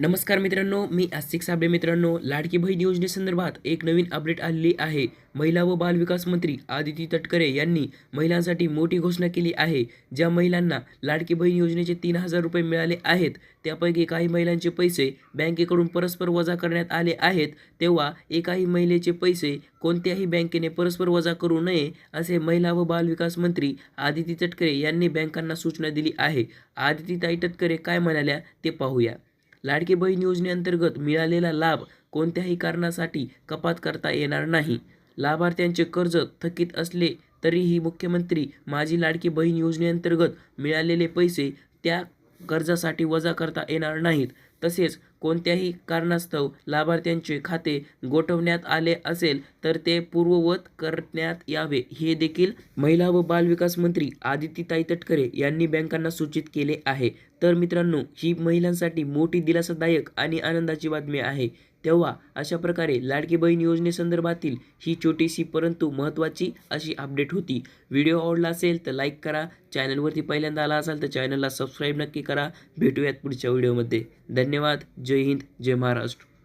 नमस्कार मित्रांनो मी आस्तिक साबळे मित्रांनो. लाडकी बहीण योजनेसंदर्भात एक नवीन अपडेट आलेली आहे. महिला व बालविकास मंत्री आदिती तटकरे यांनी महिलांसाठी मोठी घोषणा केली आहे. ज्या महिलांना लाडकी बहीण योजनेचे तीन हजार रुपये मिळाले आहेत त्यापैकी काही महिलांचे पैसे बँकेकडून परस्पर वजा करण्यात आले आहेत. तेव्हा एकाही महिलेचे पैसे कोणत्याही बँकेने परस्पर वजा करू नये असे महिला व बालविकास मंत्री आदिती तटकरे यांनी बँकांना सूचना दिली आहे. आदितीताई तटकरे काय म्हणाल्या ते पाहूया. लाडकी बहीण योजनेअंतर्गत मिळालेला लाभ कोणत्याही कारणासाठी कपात करता येणार नाही. लाभार्थ्यांचे कर्ज थकीत असले तरीही मुख्यमंत्री माझी लाडकी बहीण योजनेअंतर्गत मिळालेले पैसे त्या कर्जासाठी वजा करता येणार नाहीत. तसेच कोणत्याही कारणास्तव लाभार्थ्यांचे खाते गोठवण्यात आले असेल तर ते पूर्ववत करण्यात यावे. हे देखील महिला व बालविकास मंत्री आदितीताई तटकरे यांनी बँकांना सूचित केले आहे. तर मित्रांनो ही महिलांसाठी मोठी दिलासादायक आणि आनंदाची बातमी आहे. तेव्हा अशा प्रकारे लाडकी बहीण योजनेसंदर्भातील ही छोटीशी परंतु महत्त्वाची अशी अपडेट होती. व्हिडिओ आवडला असेल तर लाईक करा. चॅनलवरती पहिल्यांदा आला असाल तर चॅनलला सबस्क्राईब नक्की करा. भेटूयात पुढच्या व्हिडिओमध्ये. धन्यवाद. जय हिंद. जय महाराष्ट्र.